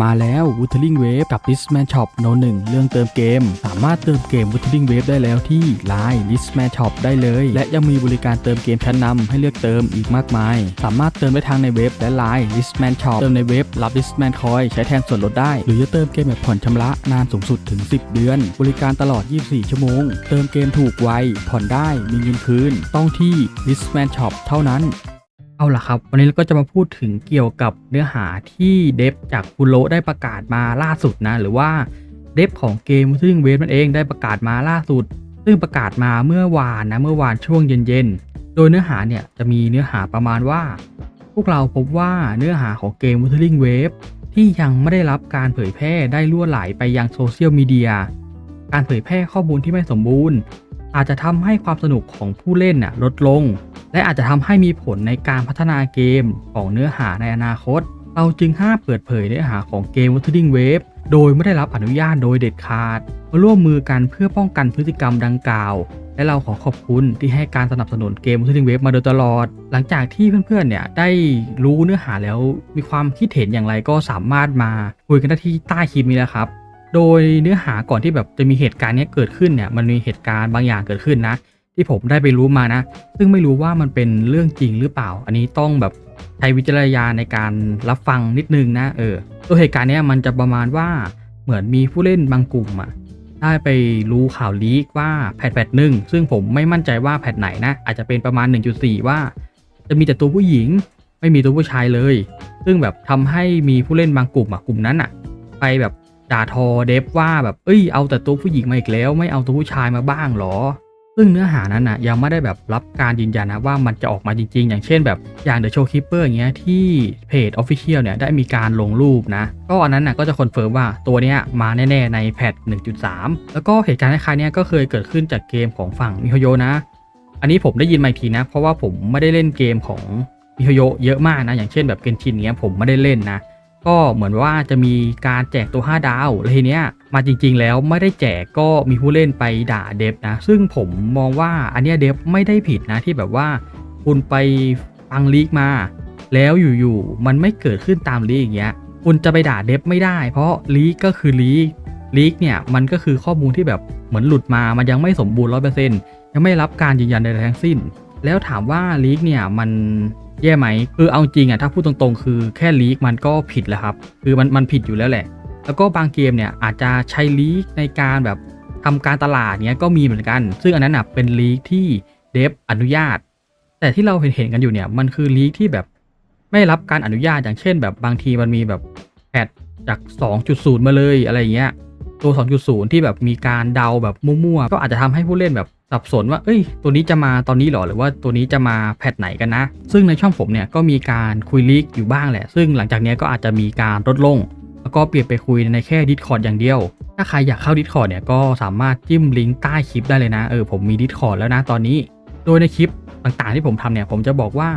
มาแล้ว Wuthering Wave กับ Listman Shop โนหนึ่งเรื่องเติมเกม สามารถเติมเกม Wuthering Wave ได้แล้วที่ Line Listman Shop ได้เลย และยังมีบริการเติมเกมชั้นนำให้เลือกเติมอีกมากมาย สามารถเติมได้ทางในเว็บและ Line Listman Shop เติมในเว็บรับ Listman Coin ใช้แทนส่วนลดได้ หรือจะเติมเกมแบบผ่อนชำระนานสูงสุดถึง 10 เดือน บริการตลอด 24 ชั่วโมง เติมเกมถูกไวผ่อนได้มีเงินคืนต้องที่ Listman Shop เท่านั้น เอาล่ะครับ วันนี้เราก็จะมาพูดถึงเกี่ยวกับเนื้อหาที่เดฟจากคุโรได้ประกาศมาล่าสุดนะ หรือว่าเดฟของเกมซึ่งเวฟนั่นเองได้ประกาศมาล่าสุด ซึ่งประกาศมาเมื่อวานนะ เมื่อวานช่วงเย็นๆ โดยเนื้อหาเนี่ยจะมีเนื้อหาประมาณว่า พวกเราพบว่าเนื้อหาของเกม Wuthering Wave ที่ยังไม่ได้รับการเผยแพร่ได้ล่วไหลไปยังโซเชียลมีเดีย การเผยแพร่ข้อมูลที่ไม่สมบูรณ์ อาจจะทำให้ความสนุกของผู้เล่นน่ะลดลง และอาจจะทำให้มีผลในการพัฒนาเกมของเนื้อหาในอนาคต เราจึงห้ามเปิดเผยเนื้อหาของเกม Wuthering Wave โดยไม่ได้รับอนุญาตโดยเด็ดขาดมาร่วมมือกันเพื่อป้องกันพฤติกรรมดังกล่าว และเราขอขอบคุณที่ให้การสนับสนุนเกม Wuthering Wave มาโดยตลอด หลังจากที่เพื่อนๆเนี่ยได้รู้เนื้อหาแล้วมีความคิดเห็นอย่างไรก็สามารถมาคุยกันได้ที่ใต้คลิปนี้นะครับ โดยเนื้อหาก่อนที่แบบจะมีเหตุการณ์นี้เกิดขึ้นเนี่ยมันมีเหตุการณ์บางอย่างเกิดขึ้นนะ ที่ผมได้ไปรู้มานะ ซึ่งไม่รู้ว่ามันเป็นเรื่องจริงหรือเปล่า อันนี้ต้องแบบใช้วิจารณญาณในการรับฟังนิดนึงนะเออตัวเหตุการณ์เนี้ยมันจะประมาณว่าเหมือนมีผู้เล่นบางกลุ่มอะได้ไปรู้ข่าวลีกว่าแพทแพทหนึ่งซึ่งผมไม่มั่นใจว่าแพทไหนนะ อาจจะเป็นประมาณ 1.4 ว่า จะมีแต่ตัวผู้หญิง ไม่มีตัวผู้ชายเลย ซึ่งแบบทำให้มีผู้เล่นบางกลุ่มอะกลุ่มนั้นอะไปแบบด่าทอเดฟว่าแบบเอ้ยเอาแต่ตัวผู้หญิงมาอีกแล้ว ไม่เอาตัวผู้ชายมาบ้างหรอ ซึ่งเนื้อหานั้นนะยังไม่ได้แบบรับการยืนยันนะว่ามันจะออกมาจริง ๆ อย่างเช่นแบบอย่าง The Showkeeper อย่างเงี้ยที่เพจ Official เนี่ยได้มีการลงรูปนะ ก็อันนั้นนะก็จะคอนเฟิร์มว่าตัวเนี้ยมาแน่ ๆ ในแพท 1.3 แล้วก็เหตุการณ์คล้ายๆเนี้ยก็เคยเกิดขึ้นจากเกมของฝั่งมิโฮโยนะ อันนี้ผมได้ยินมาอีกทีนะ เพราะว่าผมไม่ได้เล่นเกมของมิโฮโยเยอะมากนะอย่างเช่นแบบเกนชินเงี้ยผมไม่ได้เล่นนะก็เหมือนว่าจะมีการแจกตัว 5 ดาวแล้วทีเนี้ย มาจริง ๆ แล้วไม่ได้แจกก็มีผู้เล่นไปด่าเดฟนะ ซึ่งผมมองว่าอันเนี้ยเดฟไม่ได้ผิดนะที่แบบว่า คุณไปฟังลีกมา แล้วอยู่ๆมันไม่เกิดขึ้นตามลีกอย่างเงี้ยคุณจะไปด่าเดฟไม่ได้ เพราะลีกก็คือลีกลีกเนี่ยมันก็คือข้อมูลที่แบบเหมือนหลุดมามันยังไม่สมบูรณ์ร้อยเปอร์เซ็นต์ยังไม่รับการยืนยันใดๆทั้งสิ้น แล้วถามว่าลีกเนี่ยมันแย่ไหมคือเอาจริงอะถ้าพูดตรงๆ คือแค่ลีกมันก็ผิดแล้วครับ คือมันมันผิดอยู่แล้วแหละ แล้วก็บางเกมเนี่ยอาจจะใช้ลีกในการแบบทำการตลาดเนี้ยก็มีเหมือนกัน ซึ่งอันนั้นอะเป็นลีกที่เดฟอนุญาต แต่ที่เราเห็นเห็นกันอยู่เนี่ยมันคือลีกที่แบบไม่รับการอนุญาตอย่างเช่น แบบบางทีมันมีแบบแพทจาก 2.0 มาเลยอะไรเงี้ยตัว 2.0 ที่แบบมีการเดาแบบมั่วๆ ก็อาจจะทำให้ผู้เล่นแบบสับสนว่า เอ้ย ตัวนี้จะมาตอนนี้หรอ หรือว่าตัวนี้จะมาแพทไหนกันนะ ซึ่งในช่องผมเนี่ยก็มีการคุยลีกอยู่บ้างแหละ ซึ่งหลังจากนี้ก็อาจจะมีการลดลง แล้วก็เปลี่ยนไปคุยในแค่ Discord อย่างเดียว ถ้าใครอยากเข้า Discord เนี่ยก็สามารถจิ้มลิงก์ใต้คลิปได้เลยนะ เออผมมี Discord แล้วนะตอนนี้ โดยในคลิปต่างๆที่ผมทำเนี่ยผมจะบอกว่า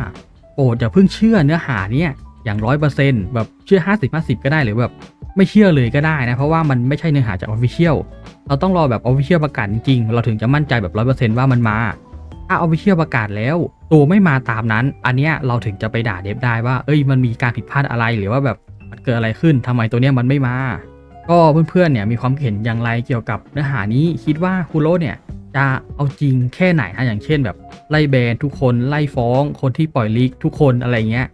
โปรดอย่าเพิ่งเชื่อเนื้อหาเนี่ยอย่างร้อยเปอร์เซ็นต์แบบเชื่อ 50 50 ก็ได้หรือแบบไม่เชื่อเลยก็ได้นะ เพราะว่ามันไม่ใช่เนื้อหาจาก Official เราต้องรอแบบ Official ประกาศจริงๆ เราถึงจะมั่นใจแบบร้อยเปอร์เซ็นต์ว่ามันมา ถ้า Official ประกาศแล้วตัวไม่มาตามนั้น อันเนี้ยเราถึงจะไปด่าเดฟได้ว่า เอ้ยมันมีการผิดพลาดอะไรหรือว่าแบบ มันเกิดอะไรขึ้นทำไมตัวเนี้ยมันไม่มา ก็เพื่อนๆเนี่ยมีความเห็นอย่างไรเกี่ยวกับเนื้อหานี้คิดว่าคูโรเนี่ยจะเอาจริงแค่ไหนนะอย่างเช่นแบบไล่แบนทุกคนไล่ฟ้องคนที่ปล่อยลีกทุกคนอะไรเงี้ย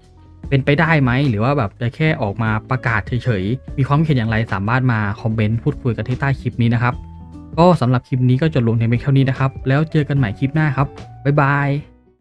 เป็นไปได้ไหมหรือว่าแบบจะแค่ออกมาประกาศเฉยๆ มีความเห็นอย่างไรสามารถมาคอมเมนต์พูดคุยกันที่ใต้คลิปนี้นะครับ ก็สำหรับคลิปนี้ก็จะลงในเพียงเท่านี้นะครับ แล้วเจอกันใหม่คลิปหน้าครับ บ๊ายบาย